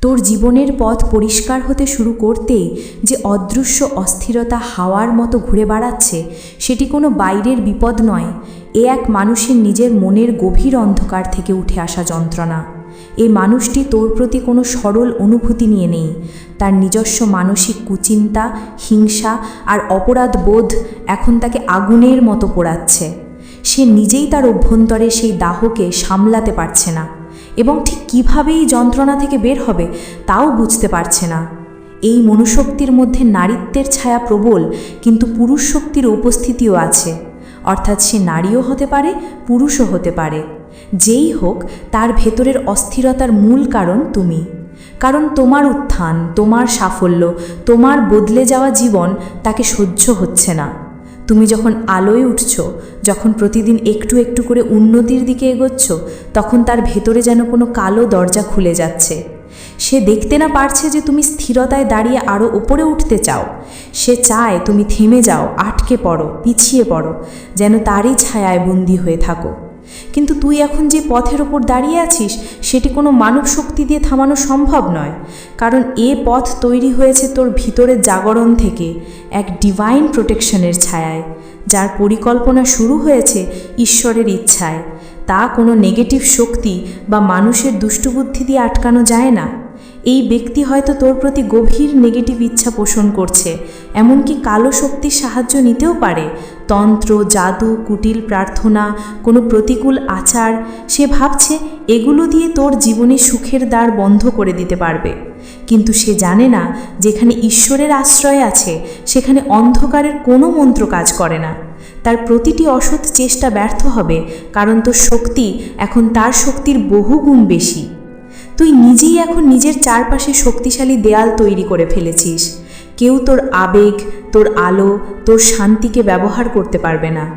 তোর জীবনের পথ পরিষ্কার হতে শুরু করতে যে অদৃশ্য অস্থিরতা হাওয়ার মতো ঘুরে বেড়াচ্ছে, সেটি কোনো বাইরের বিপদ নয়। এ এক মানুষের নিজের মনের গভীর অন্ধকার থেকে উঠে আসা যন্ত্রণা। এই মানুষটি তোর প্রতি কোনো সরল অনুভূতি নিয়ে নেই। তার নিজস্ব মানসিক কুচিন্তা, হিংসা আর অপরাধ বোধ এখন তাকে আগুনের মতো পোড়াচ্ছে। সে নিজেই তার অভ্যন্তরে সেই দাহকে সামলাতে পারছে না। এবং ঠিক কীভাবে এই যন্ত্রণা থেকে বের হবে তাও বুঝতে পারছে না। এই মনুশক্তির মধ্যে নারীত্বের ছায়া প্রবল, কিন্তু পুরুষ শক্তির উপস্থিতিও আছে। অর্থাৎ সে নারীও হতে পারে, পুরুষও হতে পারে। যেই হোক, তার ভেতরের অস্থিরতার মূল কারণ তুমি। কারণ তোমার উত্থান, তোমার সাফল্য, তোমার বদলে যাওয়া জীবন তাকে সহ্য হচ্ছে না। তুমি যখন আলোয় উঠছ, যখন প্রতিদিন একটু একটু করে উন্নতির দিকে এগোচ্ছ, তখন তার ভেতরে যেন কোনো কালো দরজা খুলে যাচ্ছে। সে দেখতে না পারছে যে তুমি স্থিরতায় দাঁড়িয়ে আরও ওপরে উঠতে চাও। সে চায় তুমি থেমে যাও, আটকে পড়ো, পিছিয়ে পড়ো, যেন তারই ছায়ায় বন্দি হয়ে থাকো। কিন্তু তুই এখন যে পথের ওপর দাঁড়িয়ে আছিস, সেটি কোনো মানব শক্তি দিয়ে থামানো সম্ভব নয়। কারণ এ পথ তৈরি হয়েছে তোর ভিতরের জাগরণ থেকে, এক ডিভাইন প্রোটেকশনের ছায়ায়, যার পরিকল্পনা শুরু হয়েছে ঈশ্বরের ইচ্ছায়। তা কোনো নেগেটিভ শক্তি বা মানুষের দুষ্টবুদ্ধি দিয়ে আটকানো যায় না। এই ব্যক্তি হয়তো তোর প্রতি গভীর নেগেটিভ ইচ্ছা পোষণ করছে, এমনকি কালো শক্তির সাহায্য নিতেও পারে। তন্ত্র, জাদু, কুটিল প্রার্থনা, কোনো প্রতিকূল আচার, সে ভাবছে এগুলো দিয়ে তোর জীবনে সুখের দ্বার বন্ধ করে দিতে পারবে। কিন্তু সে জানে না যেখানে ঈশ্বরের আশ্রয় আছে, সেখানে অন্ধকারের কোনো মন্ত্র কাজ করে না। তার প্রতিটি অসৎ চেষ্টা ব্যর্থ হবে, কারণ তোর শক্তি এখন তার শক্তির বহু গুণ বেশি। তুই নিজেই এখন নিজের চারপাশে শক্তিশালী দেয়াল তৈরি করে ফেলেছিস। কেউ তোর আবেগ, তোর আলো, তোর শান্তিকে ব্যবহার করতে পারবে না।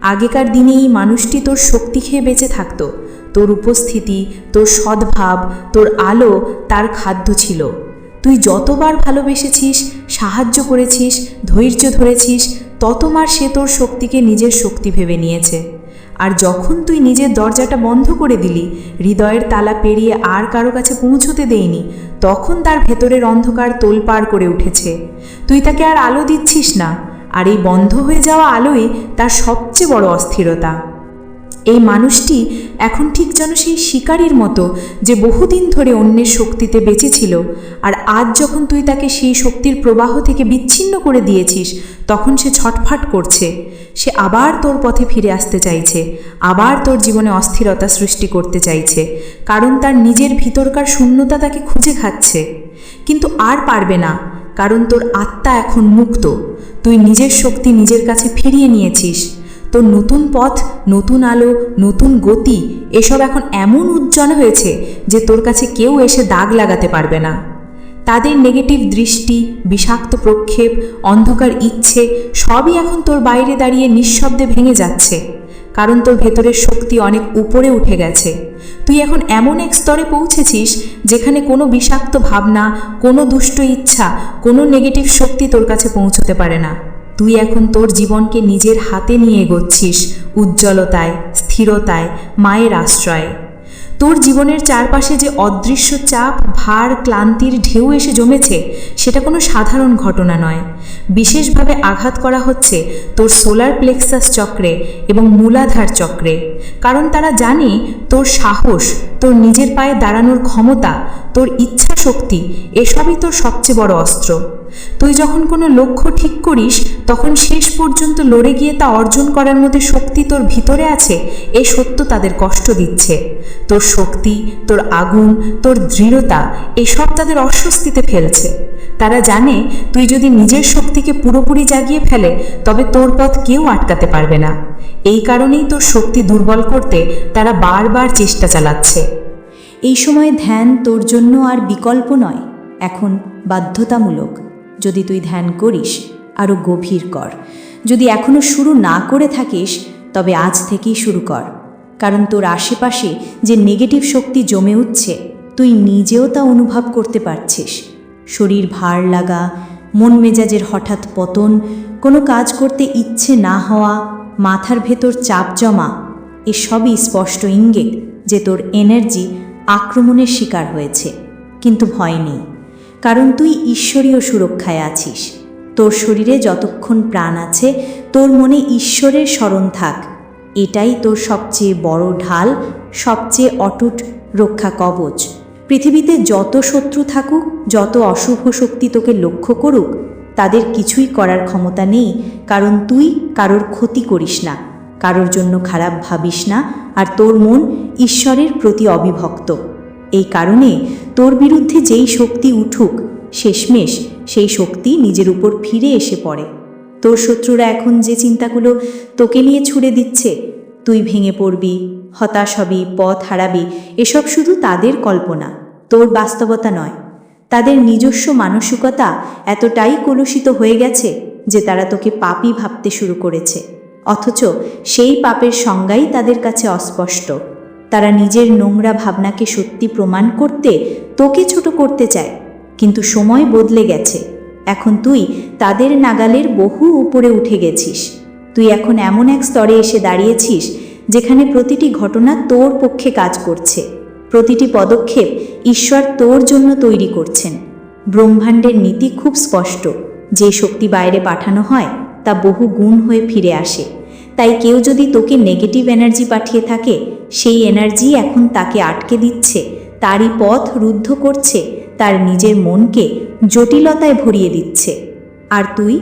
আগেকার দিনে এই মানুষটি তোর শক্তি খেয়ে বেঁচে থাকতো। তোর উপস্থিতি, তোর সদ্ভাব, তোর আলো তার খাদ্য ছিল। তুই যতবার ভালোবেসেছিস, সাহায্য করেছিস, ধৈর্য ধরেছিস ততবার সে তোর শক্তিকে নিজের শক্তি ভেবে নিয়েছে। আর যখন তুই নিজের দরজাটা বন্ধ করে দিলি, হৃদয়ের তালা পেরিয়ে আর কারও কাছে পৌঁছতে দেয়নি তখন তার ভেতরের অন্ধকার তোলপাড় করে উঠেছে। তুই তাকে আর আলো দিচ্ছিস না, আর এই বন্ধ হয়ে যাওয়া আলোই তার সবচেয়ে বড় অস্থিরতা। এই মানুষটি এখন ঠিক যেন সেই শিকারীর মতো যে বহুদিন ধরে অন্যের শক্তিতে বেঁচেছিল। আর আজ যখন তুই তাকে সেই শক্তির প্রবাহ থেকে বিচ্ছিন্ন করে দিয়েছিস, তখন সে ছটফাট করছে। সে আবার তোর পথে ফিরে আসতে চাইছে, আবার তোর জীবনে অস্থিরতা সৃষ্টি করতে চাইছে, কারণ তার নিজের ভিতরকার শূন্যতা তাকে খুঁজে খাচ্ছে। কিন্তু আর পারবে না, কারণ তোর আত্মা এখন মুক্ত। তুই নিজের শক্তি নিজের কাছে ফিরিয়ে নিয়েছিস। তোর নতুন পথ, নতুন আলো, নতুন গতি, এসব এখন এমন উজ্জ্বল হয়েছে যে তোর কাছে কেউ এসে দাগ লাগাতে পারবে না। তাদের নেগেটিভ দৃষ্টি, বিষাক্ত প্রক্ষেপ, অন্ধকার ইচ্ছে, সবই এখন তোর বাইরে দাঁড়িয়ে নিঃশব্দে ভেঙে যাচ্ছে। কারণ তোর ভেতরের শক্তি অনেক উপরে উঠে গেছে। তুই এখন এমন এক স্তরে পৌঁছেছিস যেখানে কোনো বিষাক্ত ভাবনা, কোনো দুষ্ট ইচ্ছা, কোনো নেগেটিভ শক্তি তোর কাছে পৌঁছতে পারে না। তুই এখন তোর জীবনকে নিজের হাতে নিয়ে এগোচ্ছিস উজ্জ্বলতায়, স্থিরতায়, মায়ের আশ্রয়ে। তোর জীবনের চারপাশে যে অদৃশ্য চাপ, ভার, ক্লান্তির ঢেউ এসে জমেছে, সেটা কোনো সাধারণ ঘটনা নয়। বিশেষভাবে আঘাত করা হচ্ছে তোর সোলার প্লেক্সাস চক্রে এবং মূলাধার চক্রে। কারণ তারা জানে তোর সাহস, তোর নিজের পায়ে দাঁড়ানোর ক্ষমতা, তোর ইচ্ছা শক্তি এসবই তোর সবচেয়ে বড় অস্ত্র। তুই যখন কোনো লক্ষ্য ঠিক করিস, তখন শেষ পর্যন্ত লড়ে গিয়ে তা অর্জন করার মধ্যে শক্তি তোর ভিতরে আছে, এ সত্য তাদের কষ্ট দিচ্ছে। তোর শক্তি, তোর আগুন, তোর দৃঢ়তা এসব তাদের অস্বস্তিতে ফেলছে। তারা জানে, তুই যদি নিজের শক্তিকে পুরোপুরি জাগিয়ে ফেলে, তবে তোর পথ কেউ আটকাতে পারবে না। এই কারণেই তোর শক্তি দুর্বল করতে তারা বারবার চেষ্টা চালাচ্ছে। এই সময় ধ্যান তোর জন্য আর বিকল্প নয়, এখন বাধ্যতামূলক। যদি তুই ধ্যান করিস আরও গভীর কর। যদি এখনও শুরু না করে থাকিস, তবে আজ থেকেই শুরু কর। কারণ তোর আশেপাশে যে নেগেটিভ শক্তি জমে উঠছে, তুই নিজেও তা অনুভব করতে পারছিস। শরীর ভার লাগা, মন মেজাজের হঠাৎ পতন, কোনো কাজ করতে ইচ্ছে না হওয়া, মাথার ভেতর চাপ জমা, এসবই স্পষ্ট ইঙ্গিত যে তোর এনার্জি আক্রমণের শিকার হয়েছে। কিন্তু ভয় নেই। কারণ তুই ঈশ্বরীয় সুরক্ষায় আছিস। তোর শরীরে যতক্ষণ প্রাণ আছে, তোর মনে ঈশ্বরের স্মরণ থাক। এটাই তোর সবচেয়ে বড় ঢাল, সবচেয়ে অটুট রক্ষা কবচ। পৃথিবীতে যত শত্রু থাকুক, যত অশুভ শক্তি তোকে লক্ষ্য করুক, তাদের কিছুই করার ক্ষমতা নেই, কারণ তুই কারোর ক্ষতি করিস না, কারোর জন্য খারাপ ভাবিস না, আর তোর মন ঈশ্বরের প্রতি অবিভক্ত। এই কারণে তোর বিরুদ্ধে যেই শক্তি উঠুক, শেষমেশ সেই শক্তি নিজের উপর ফিরে এসে পড়ে। তোর শত্রুরা এখন যে চিন্তাগুলো তোকে নিয়ে ছুড়ে দিচ্ছে, তুই ভেঙে পড়বি, হতাশ হবি, পথ হারাবি, এসব শুধু তাদের কল্পনা, তোর বাস্তবতা নয়। তাদের নিজস্ব মানসিকতা এতটাই কলুষিত হয়ে গেছে যে তারা তোকে পাপই ভাবতে শুরু করেছে। অথচ সেই পাপের সংজ্ঞাই তাদের কাছে অস্পষ্ট। তারা নিজের নোংরা ভাবনাকে সত্যি প্রমাণ করতে তোকে ছোট করতে চায়। কিন্তু সময় বদলে গেছে। এখন তুই তাদের নাগালের বহু উপরে উঠে গেছিস। তুই এখন এমন এক স্তরে এসে দাঁড়িয়েছিস, যেখানে প্রতিটি ঘটনা তোর পক্ষে কাজ করছে। প্রতিটি পদক্ষেপ ঈশ্বর তোর জন্য তৈরি করছেন। ব্রহ্মাণ্ডের নীতি খুব স্পষ্ট। যে শক্তি বাইরে পাঠানো হয়, তা বহু গুণ হয়ে ফিরে আসে। তাই কেউ যদি তোকে নেগেটিভ এনার্জি পাঠিয়ে থাকে, সেই এনার্জি এখন তাকে আটকে দিচ্ছে, তারই পথ রুদ্ধ করছে, তার নিজের মনকে জটিলতায় ভরিয়ে দিচ্ছে। আর তুই?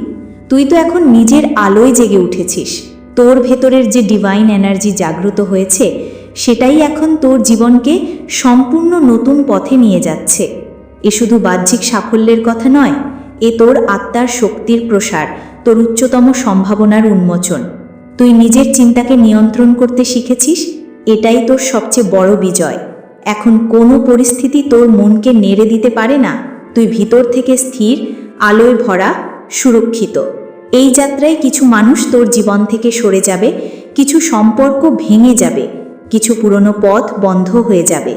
তুই তো এখন নিজের আলোয় জেগে উঠেছিস। তোর ভেতরের যে ডিভাইন এনার্জি জাগ্রত হয়েছে, সেটাই এখন তোর জীবনকে সম্পূর্ণ নতুন পথে নিয়ে যাচ্ছে। এ শুধু বাহ্যিক সাফল্যের কথা নয়, এ তোর আত্মার শক্তির প্রসার, তোর উচ্চতম সম্ভাবনার উন্মোচন। তুই নিজের চিন্তাকে নিয়ন্ত্রণ করতে শিখেছিস? এটাই তোর সবচেয়ে বড় বিজয়। এখন কোনো পরিস্থিতি তোর মনকে নেড়ে দিতে পারে না। তুই ভিতর থেকে স্থির, আলোয় ভরা, সুরক্ষিত। এই যাত্রায় কিছু মানুষ তোর জীবন থেকে সরে যাবে, কিছু সম্পর্ক ভেঙে যাবে, কিছু পুরনো পথ বন্ধ হয়ে যাবে।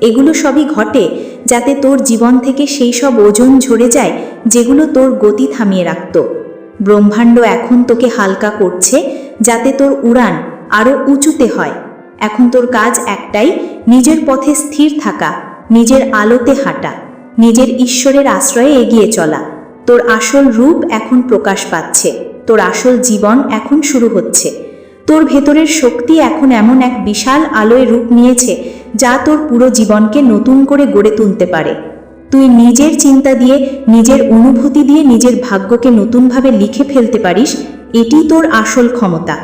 এগুলো সবই ঘটে যাতে তোর জীবন থেকে সেই সব ওজন ঝরে যায় যেগুলো তোর গতি থামিয়ে রাখত। ব্রহ্মাণ্ড এখন তোকে হালকা করছে যাতে তোর উড়ান আরও উঁচুতে হয়। এখন তোর কাজ একটাই, নিজের পথে স্থির থাকা, নিজের আলোতে হাঁটা, নিজের ঈশ্বরের আশ্রয়ে এগিয়ে চলা। তোর আসল রূপ এখন প্রকাশ পাচ্ছে, তোর আসল জীবন এখন শুরু হচ্ছে। তোর ভেতরের শক্তি এখন এমন এক বিশাল আলোয় রূপ নিয়েছে, যা তোর পুরো জীবনকে নতুন করে গড়ে তুলতে পারে। তুই নিজের চিন্তা দিয়ে, নিজের অনুভূতি দিয়ে নিজের ভাগ্যকে নতুনভাবে লিখে ফেলতে পারিস এটি তোর আসল ক্ষমতা।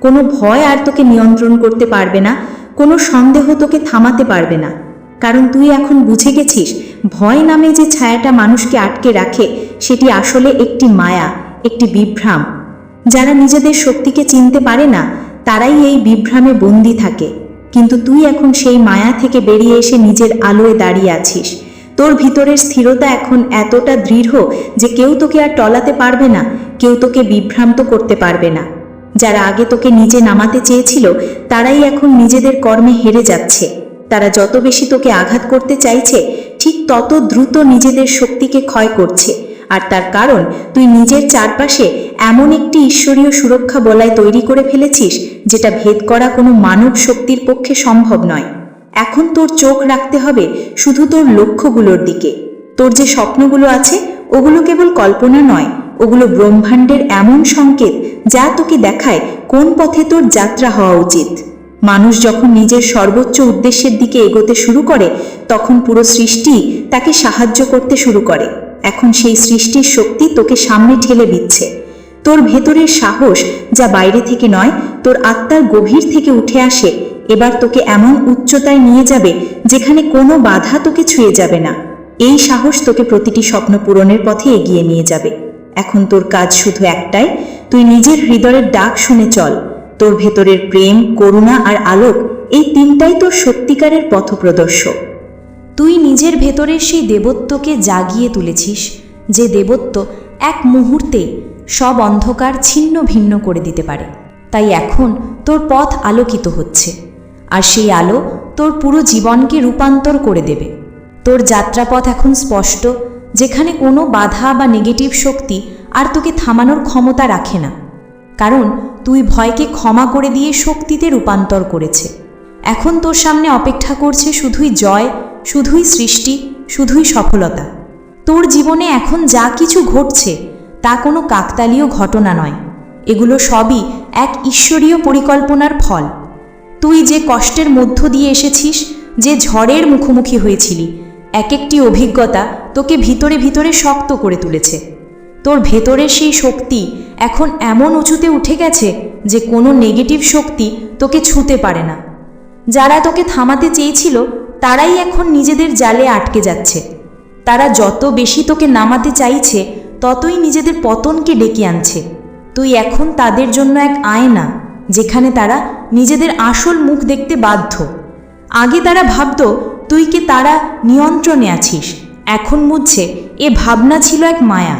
কোনো ভয় আর তোকে নিয়ন্ত্রণ করতে পারবে না, কোনো সন্দেহ তোকে থামাতে পারবে না। কারণ তুই এখন বুঝে গেছিস, ভয় নামে যে ছায়াটা মানুষকে আটকে রাখে, সেটি আসলে একটি মায়া, একটি বিভ্রাম। যারা নিজেদের শক্তিকে চিনতে পারে না, তারাই এই বিভ্রামে বন্দি থাকে। কিন্তু তুই এখন সেই মায়া থেকে বেরিয়ে এসে নিজের আলোয় দাঁড়িয়ে আছিস। তোর ভিতরের স্থিরতা এখন এতটা দৃঢ় যে কেউ তোকে আর টলাতে পারবে না কেউ তোকে বিভ্রান্ত করতে পারবে না। যারা আগে তোকে নিজে নামাতে চেয়েছিল, তারাই এখন নিজেদের কর্মে হেরে যাচ্ছে। তারা যত বেশি তোকে আঘাত করতে চাইছে, ঠিক তত দ্রুত নিজেদের শক্তিকে ক্ষয় করছে। আর তার কারণ, তুই নিজের চারপাশে এমন একটি ঈশ্বরীয় সুরক্ষা বলয় তৈরি করে ফেলেছিস, যেটা ভেদ করা কোনো মানব শক্তির পক্ষে সম্ভব নয়। এখন তোর চোখ রাখতে হবে শুধু তোর লক্ষ্যগুলোর দিকে। তোর যে স্বপ্নগুলো আছে, ওগুলো কেবল কল্পনা নয় ওগুলো ব্রহ্মাণ্ডের এমন সংকেত যা তোকে দেখায় কোন পথে তোর যাত্রা হওয়া উচিত। মানুষ যখন নিজের সর্বোচ্চ উদ্দেশ্যের দিকে এগোতে শুরু করে, তখন পুরো সৃষ্টি তাকে সাহায্য করতে শুরু করে। এখন সেই সৃষ্টির শক্তি তোকে সামনে ঠেলে দিচ্ছে। তোর ভেতরের সাহস যা বাইরে থেকে নয়, তোর আত্মার গভীর থেকে উঠে আসে। এবার তোকে এমন উচ্চতায় নিয়ে যাবে যেখানে কোনো বাধা তোকে ছুঁয়ে যাবে না। এই সাহস তোকে প্রতিটি স্বপ্ন পূরণের পথে এগিয়ে নিয়ে যাবে। এখন তোর কাজ শুধু একটাই, তুই নিজের হৃদয়ের ডাক শুনে চল। তোর ভেতরের প্রেম, করুণা আর আলোক, এই তিনটাই তোর সত্যিকারের পথপ্রদর্শক। তুই নিজের ভেতরের সেই দেবত্বকে জাগিয়ে তুলেছিস, যে দেবত্ব এক মুহূর্তে সব অন্ধকার ছিন্ন ভিন্ন করে দিতে পারে। তাই এখন তোর পথ আলোকিত হচ্ছে, আর সেই আলো তোর পুরো জীবনকে রূপান্তর করে দেবে। তোর যাত্রাপথ এখন স্পষ্ট যেখানে কোনো বাধা বা নেগেটিভ শক্তি আর তোকে থামানোর ক্ষমতা রাখে না। কারণ তুই ভয়কে ক্ষমা করে দিয়ে শক্তিতে রূপান্তর করেছে। এখন তোর সামনে অপেক্ষা করছে শুধুই জয়, শুধুই সৃষ্টি, শুধুই সফলতা। তোর জীবনে এখন যা কিছু ঘটছে, তা কোনো কাকতালীয় ঘটনা নয়। এগুলো সবই এক ঈশ্বরীয় পরিকল্পনার ফল। তুই যে কষ্টের মধ্য দিয়ে এসেছিস, যে ঝড়ের মুখোমুখি হয়েছিলি এক একটি অভিজ্ঞতা তোকে ভিতরে ভিতরে শক্ত করে তুলেছে। তোর ভেতরের সেই শক্তি এখন এমন উঁচুতে উঠে গেছে যে কোনো নেগেটিভ শক্তি তোকে ছুঁতে পারে না। যারা তোকে থামাতে চেয়েছিল, তারাই এখন নিজেদের জালে আটকে যাচ্ছে। তারা যত বেশি তোকে নামাতে চাইছে, ততই নিজেদের পতনকে ডেকে আনছে। তুই এখন তাদের জন্য এক আয়না, যেখানে তারা নিজেদের আসল মুখ দেখতে বাধ্য। আগে তারা ভাবত, তুই কি তারা নিয়ন্ত্রণে আছিস? এখন বুঝছে এ ভাবনা ছিল এক মায়া।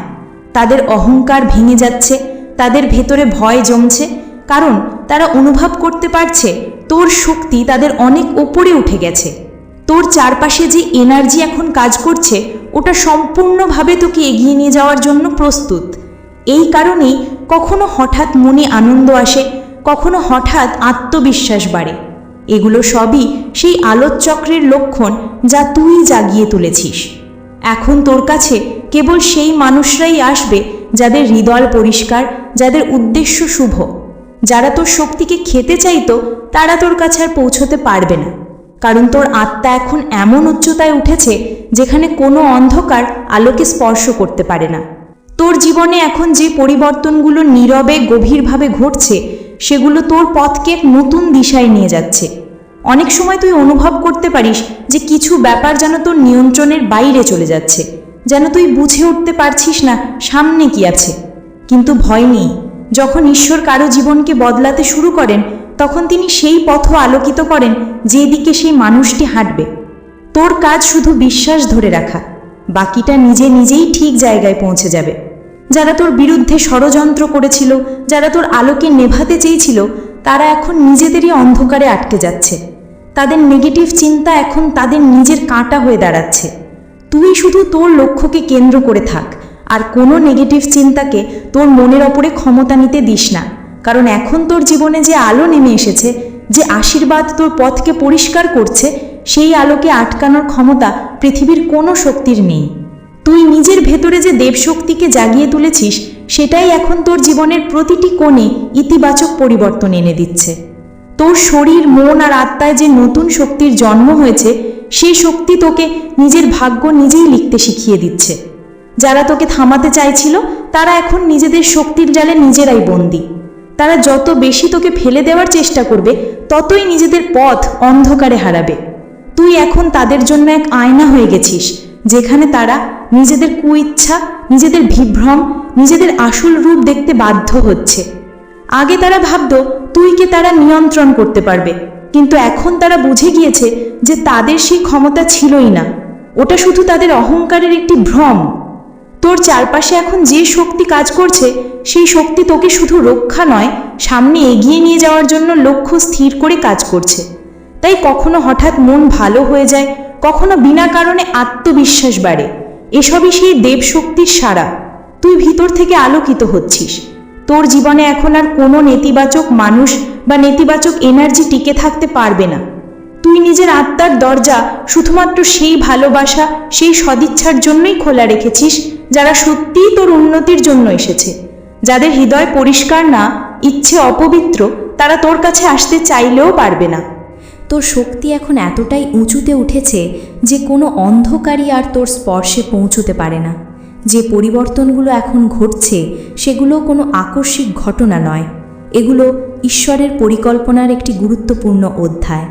তাদের অহংকার ভেঙে যাচ্ছে, তাদের ভেতরে ভয় জমছে, কারণ তারা অনুভব করতে পারছে, তোর শক্তি তাদের অনেক ওপরে উঠে গেছে। তোর চারপাশে যে এনার্জি এখন কাজ করছে, ওটা সম্পূর্ণভাবে তোকে এগিয়ে নিয়ে যাওয়ার জন্য প্রস্তুত। এই কারণেই কখনো হঠাৎ মনে আনন্দ আসে, কখনো হঠাৎ আত্মবিশ্বাস বাড়ে। এগুলো সবই সেই আলোকচক্রের লক্ষণ যা তুই জাগিয়ে তুলেছিস। এখন তোর কাছে কেবল সেই মানুষরাই আসবে যাদের হৃদয় পরিষ্কার, যাদের উদ্দেশ্য শুভ। যারা তোর শক্তিকে খেতে চাইতো, তারা তোর কাছে আর পৌঁছতে পারবে না। কারণ তোর আত্মা এখন এমন উচ্চতায় উঠেছে যেখানে কোনো অন্ধকার আলোকে স্পর্শ করতে পারে না। তোর জীবনে এখন যে পরিবর্তনগুলো নীরবে, গভীরভাবে ঘটছে, সেগুলো তোর পথকে নতুন দিশায় নিয়ে যাচ্ছে। অনেক সময় তুই অনুভব করতে পারিস যে কিছু ব্যাপার যেন তোর নিয়ন্ত্রণের বাইরে চলে যাচ্ছে, যেন তুই বুঝে উঠতে পারছিস না সামনে কি আছে। কিন্তু ভয় নেই, যখন ঈশ্বর কারও জীবনকে বদলাতে শুরু করেন, তখন তিনি সেই পথও আলোকিত করেন যেদিকে সেই মানুষটি হাঁটবে। তোর কাজ শুধু বিশ্বাস ধরে রাখা, বাকিটা নিজে নিজেই ঠিক জায়গায় পৌঁছে যাবে। যারা তোর বিরুদ্ধে ষড়যন্ত্র করেছিল, যারা তোর আলোকে নেভাতে চেয়েছিল, তারা এখন নিজেদেরই অন্ধকারে আটকে যাচ্ছে। তাদের নেগেটিভ চিন্তা এখন তাদের নিজের কাঁটা হয়ে দাঁড়াচ্ছে। তুই শুধু তোর লক্ষ্যকে কেন্দ্র করে থাক, আর কোনো নেগেটিভ চিন্তাকে তোর মনের ওপরে ক্ষমতা নিতে দিস না। কারণ এখন তোর জীবনে যে আলো নেমে এসেছে, যে আশীর্বাদ তোর পথকে পরিষ্কার করছে, সেই আলোকে আটকানোর ক্ষমতা পৃথিবীর কোনো শক্তির নেই। তুই নিজের ভেতরে যে দেবশক্তিকে জাগিয়ে তুলেছিস, সেটাই এখন তোর জীবনের প্রতিটি কোণে ইতিবাচক পরিবর্তন এনে দিচ্ছে। তোর শরীর, মন আর আত্মায় যে নতুন শক্তির জন্ম হয়েছে, সেই শক্তি তোকে নিজের ভাগ্য নিজেই লিখতে শিখিয়ে দিচ্ছে। যারা তোকে থামাতে চাইছিল, তারা এখন নিজেদের শক্তির জালে নিজেরাই বন্দী। তারা যত বেশি তোকে ফেলে দেওয়ার চেষ্টা করবে, ততই নিজেদের পথ অন্ধকারে হারাবে। তুই এখন তাদের জন্য এক আয়না হয়ে গেছিস, যেখানে তারা নিজেদের কুইচ্ছা, নিজেদের বিভ্রম, নিজেদের আসল রূপ দেখতে বাধ্য হচ্ছে। আগে তারা ভাবত তুইকে তারা নিয়ন্ত্রণ করতে পারবে? কিন্তু এখন তারা বুঝে গিয়েছে যে তাদের সেই ক্ষমতা ছিলই না। ওটা শুধু তাদের অহংকারের একটি ভ্রম। তোর চারপাশে এখন যে শক্তি কাজ করছে, সেই শক্তি তোকে শুধু রক্ষা নয়, সামনে এগিয়ে নিয়ে যাওয়ার জন্য লক্ষ্য স্থির করে কাজ করছে। তাই কখনো হঠাৎ মন ভালো হয়ে যায়, কখনো বিনা কারণে আত্মবিশ্বাস বাড়ে। এসবই সেই দেবশক্তির সারা তুই ভিতর থেকে আলোকিত হচ্ছিস। তোর জীবনে এখন আর কোনো নেতিবাচক মানুষ বা নেতিবাচক এনার্জি টিকে থাকতে পারবে না। তুই নিজের আত্মার দরজা শুধুমাত্র সেই ভালোবাসা, সেই সদিচ্ছার জন্যই খোলা রেখেছিস, যারা সত্যিই তোর উন্নতির জন্য এসেছে। যাদের হৃদয় পরিষ্কার না, ইচ্ছে অপবিত্র, তারা তোর কাছে আসতে চাইলেও পারবে না। তোর শক্তি এখন এতটাই উঁচুতে উঠেছে যে কোনো অন্ধকারই আর তোর স্পর্শে পৌঁছতে পারে না। যে পরিবর্তনগুলো এখন ঘটছে সেগুলো কোনো আকস্মিক ঘটনা নয়। এগুলো ঈশ্বরের পরিকল্পনার একটি গুরুত্বপূর্ণ অধ্যায়।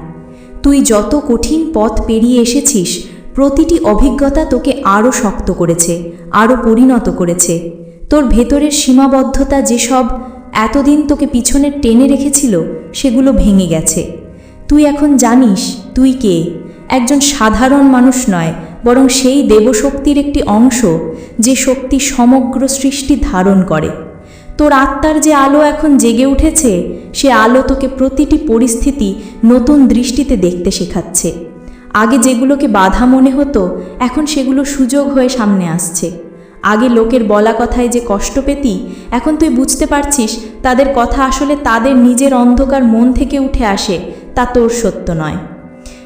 তুই যত কঠিন পথ পেরিয়ে এসেছিস, প্রতিটি অভিজ্ঞতা তোকে আরও শক্ত করেছে, আরও পরিণত করেছে। তোর ভেতরের সীমাবদ্ধতা যেসব এতদিন তোকে পিছনে টেনে রেখেছিল, সেগুলো ভেঙে গেছে। তুই এখন জানিস, তুই কে? একজন সাধারণ মানুষ নয় বরং সেই দেবশক্তির একটি অংশ যে শক্তি সমগ্র সৃষ্টি ধারণ করে। তোর আত্মার যে আলো এখন জেগে উঠেছে, সে আলো তোকে প্রতিটি পরিস্থিতি নতুন দৃষ্টিতে দেখতে শেখাচ্ছে। আগে যেগুলোকে বাধা মনে হতো, এখন সেগুলো সুযোগ হয়ে সামনে আসছে। আগে লোকের বলা কথায় যে কষ্ট পেতি, এখন তুই বুঝতে পারছিস তাদের কথা আসলে তাদের নিজের অন্ধকার মন থেকে উঠে আসে, তা তোর সত্য নয়।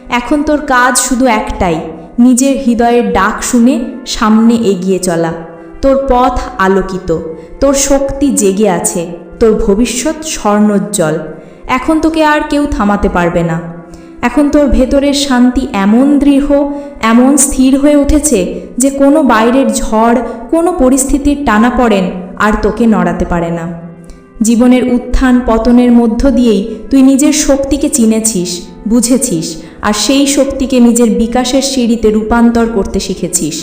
এখন তোর কাজ শুধু একটাই নিজের হৃদয়ের ডাক শুনে সামনে এগিয়ে চলা। তোর পথ আলোকিত। তোর শক্তি জেগে আছে। তোর ভবিষ্যৎ স্বর্ণোজ্জ্বল। এখন তোকে আর কেউ থামাতে পারবে না। এখন তোর ভেতরের শান্তি এমন দৃঢ়, এমন স্থির হয়ে উঠেছে যে কোনো বাইরের ঝড়, কোনো পরিস্থিতির টানা পড়েন আর তোকে নড়াতে পারে না। জীবনের উত্থান পতনের মধ্য দিয়েই তুই নিজের শক্তিকে চিনেছিস, বুঝেছিস আর সেই শক্তিকে নিজের বিকাশের সিঁড়িতে রূপান্তর করতে শিখেছিস।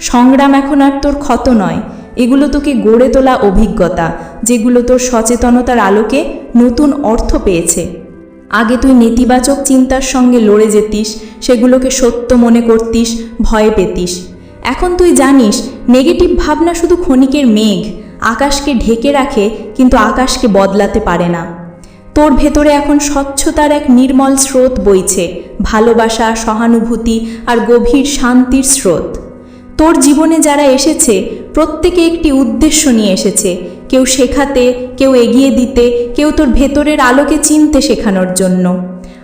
সংগ্রাম এখন আর তোর ক্ষত নয়। এগুলো তোকে গড়ে তোলা অভিজ্ঞতা, যেগুলো তোর সচেতনতার আলোকে নতুন অর্থ পেয়েছে। আগে তুই নেতিবাচক চিন্তার সঙ্গে লড়ে যেতিস, সেগুলোকে সত্য মনে করতিস, ভয় পেতিস। এখন তুই জানিস, নেগেটিভ ভাবনা শুধু ক্ষণিকের মেঘ। আকাশকে ঢেকে রাখে, কিন্তু আকাশকে বদলাতে পারে না। তোর ভেতরে এখন স্বচ্ছতার এক নির্মল স্রোত বইছে, ভালোবাসা, সহানুভূতি আর গভীর শান্তির স্রোত। তোর জীবনে যারা এসেছে, প্রত্যেকে একটি উদ্দেশ্য নিয়ে এসেছে, কেউ শেখাতে, কেউ এগিয়ে দিতে, কেউ তোর ভেতরের আলোকে চিনতে শেখানোর জন্য।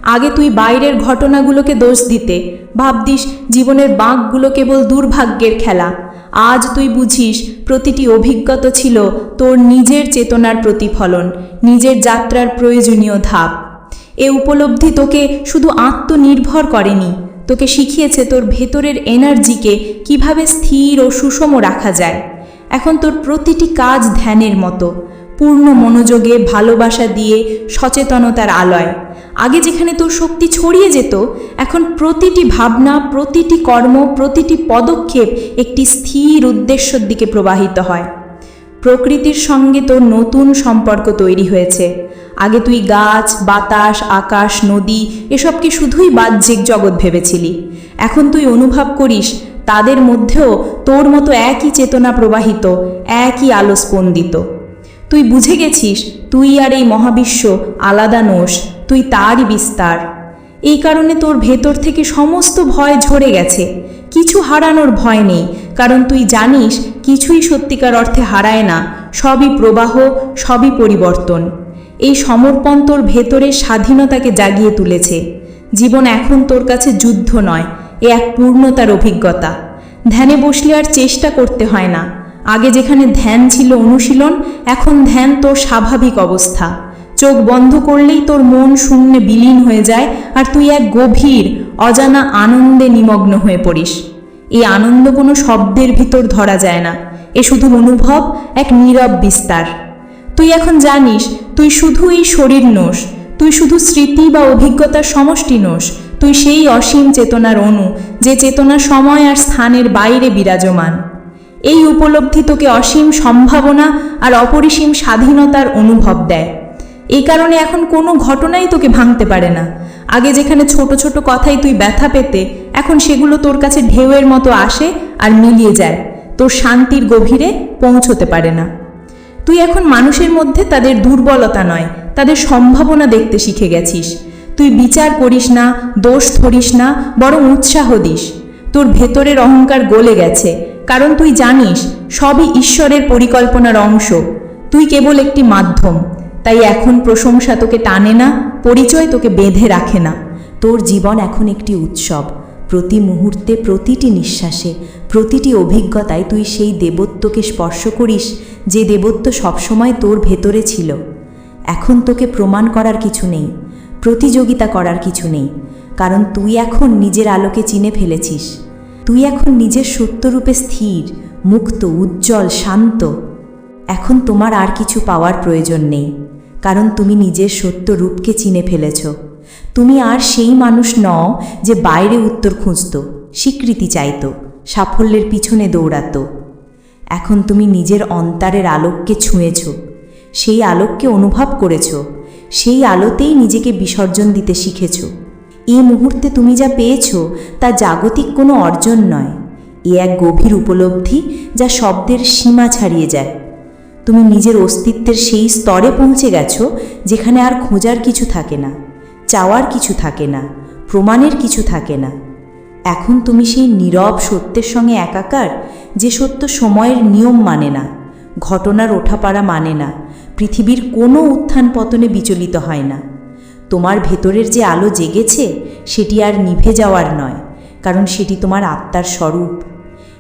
আগে তুই বাইরের ঘটনাগুলোকে দোষ দিতে ভাবদিস জীবনের বাঁকগুলো কেবল দুর্ভাগ্যের খেলা। আজ তুই বুঝিস, প্রতিটি অভিজ্ঞতা ছিল তোর নিজের চেতনার প্রতিফলন, নিজের যাত্রার প্রয়োজনীয় ধাপ। এ উপলব্ধি তোকে শুধু আত্মনির্ভর করেনি, তোকে শিখিয়েছে তোর ভেতরের এনার্জিকে কীভাবে স্থির ও সুষম রাখা যায়। এখন তোর প্রতিটি কাজ ধ্যানের মতো, পূর্ণ মনোযোগে ভালোবাসা দিয়ে সচেতনতার আলয়। আগে যেখানে তোর শক্তি ছড়িয়ে যেত, এখন প্রতিটি ভাবনা, প্রতিটি কর্ম, প্রতিটি পদক্ষেপ একটি স্থির উদ্দেশ্যর দিকে প্রবাহিত হয়। প্রকৃতির সঙ্গে তোর নতুন সম্পর্ক তৈরি হয়েছে। আগে তুই গাছ, বাতাস, আকাশ, নদী, এসবকে শুধুই বাহ্যিক জগৎ ভেবেছিলি। এখন তুই অনুভব করিস, তাদের মধ্যেও তোর মতো একই চেতনা প্রবাহিত, একই আলো স্পন্দিত তুই বুঝে গেছিস, তুই আর এই মহাবিশ্ব আলাদা নোস তুই তারই বিস্তার। এই কারণে তোর ভেতর থেকে সমস্ত ভয় ঝরে গেছে। কিছু হারানোর ভয় নেই, কারণ তুই জানিস কিছুই সত্যিকার অর্থে হারায় না, সবই প্রবাহ, সবই পরিবর্তন। এই সমর্পণ তোর ভেতরের স্বাধীনতাকে জাগিয়ে তুলেছে। জীবন এখন তোর কাছে যুদ্ধ নয়, এ এক পূর্ণতার অভিজ্ঞতা। ধ্যানে বসলে আর চেষ্টা করতে হয় না। আগে যেখানে ধ্যান ছিল অনুশীলন, এখন ধ্যান তোর স্বাভাবিক অবস্থা। চোখ বন্ধ করলেই তোর মন শূন্যে বিলীন হয়ে যায় আর তুই এক গভীর, অজানা আনন্দে নিমগ্ন হয়ে পড়িস। এই আনন্দ কোনো শব্দের ভিতর ধরা যায় না। এ শুধু অনুভব, এক নীরব বিস্তার। তুই এখন জানিস, তুই শুধু এই শরীর নোস তুই শুধু স্মৃতি বা অভিজ্ঞতার সমষ্টি নোস তুই সেই অসীম চেতনার অণু, যে চেতনা সময় আর স্থানের বাইরে বিরাজমান। এই উপলব্ধি তোকে অসীম সম্ভাবনা আর অপরিসীম স্বাধীনতার অনুভব দেয়। এই কারণে এখন কোনো ঘটনাই তোকে ভাঙতে পারে না। আগে যেখানে ছোট ছোট কথাই তুই ব্যথা পেতে, এখন সেগুলো তোর কাছে ঢেউয়ের মতো আসে আর মিলিয়ে যায়। তোর শান্তির গভীরে পৌঁছতে পারে না। তুই এখন মানুষের মধ্যে তাদের দুর্বলতা নয়, তাদের সম্ভাবনা দেখতে শিখে গেছিস। তুই বিচার করিস না, দোষ ধরিস না, বরং উৎসাহ দিস। তোর ভেতরের অহংকার গলে গেছে কারণ তুই জানিস, সবই ঈশ্বরের পরিকল্পনার অংশ। তুই কেবল একটি মাধ্যম। তাই এখন প্রশংসা তোকে টানে না, পরিচয় তোকে বেঁধে রাখে না। তোর জীবন এখন একটি উৎসব। প্রতি মুহূর্তে, প্রতিটি নিঃশ্বাসে, প্রতিটি অভিজ্ঞতায় তুই সেই দেবত্বকে স্পর্শ করিস, যে দেবত্ব সবসময় তোর ভেতরে ছিল। এখন তোকে প্রমাণ করার কিছু নেই, প্রতিযোগিতা করার কিছু নেই। কারণ তুই এখন নিজের আলোকে চিনে ফেলেছিস। তুই এখন নিজের সত্যরূপে স্থির, মুক্ত, উজ্জ্বল, শান্ত। এখন তোমার আর কিছু পাওয়ার প্রয়োজন নেই, কারণ তুমি নিজের সত্য রূপকে চিনে ফেলেছ। তুমি আর সেই মানুষ নও যে বাইরে উত্তর খুঁজত, স্বীকৃতি চাইত, সাফল্যের পিছনে দৌড়াতো। এখন তুমি নিজের অন্তরের আলোককে ছুঁয়েছ, সেই আলোককে অনুভব করেছ, সেই আলোতেই নিজেকে বিসর্জন দিতে শিখেছ। এই মুহূর্তে তুমি যা পেয়েছ তা জাগতিক কোনো অর্জন নয়। এ এক গভীর উপলব্ধি যা শব্দের সীমা ছাড়িয়ে যায়। তুমি নিজের অস্তিত্বের সেই স্তরে পৌঁছে গেছো যেখানে আর খোঁজার কিছু থাকে না, চাওয়ার কিছু থাকে না, প্রমাণের কিছু থাকে না। এখন তুমি সেই নীরব সত্যের সঙ্গে একাকার যে সত্য সময়ের নিয়ম মানে না, ঘটনার ওঠাপাড়া মানে না, পৃথিবীর কোনো উত্থান পতনে বিচলিত হয় না। তোমার ভেতরের যে আলো জেগেছে, সেটি আর নিভে যাওয়ার নয়, কারণ সেটি তোমার আত্মার স্বরূপ।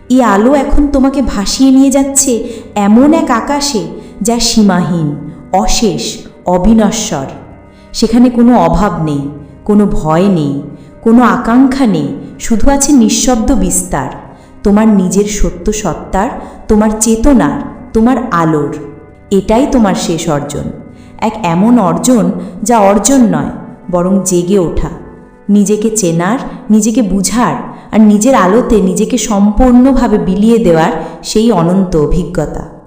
এই আলো এখন তোমাকে ভাসিয়ে নিয়ে যাচ্ছে এমন এক আকাশে যা সীমাহীন, অশেষ, অবিনশ্বর। সেখানে কোনো অভাব নেই, কোনো ভয় নেই, কোনো আকাঙ্ক্ষা নেই, শুধু আছে নিঃশব্দ বিস্তার। তোমার নিজের সত্য সত্তার, তোমার চেতনার, তোমার আলোর। এটাই তোমার শেষ অর্জন। এক এমন অর্জন যা অর্জন নয়, বরং জেগে ওঠা। নিজেকে চেনার, নিজেকে বুঝার আর নিজের আলোতে নিজেকে সম্পূর্ণভাবে বিলিয়ে দেওয়ার সেই অনন্ত অভিজ্ঞতা।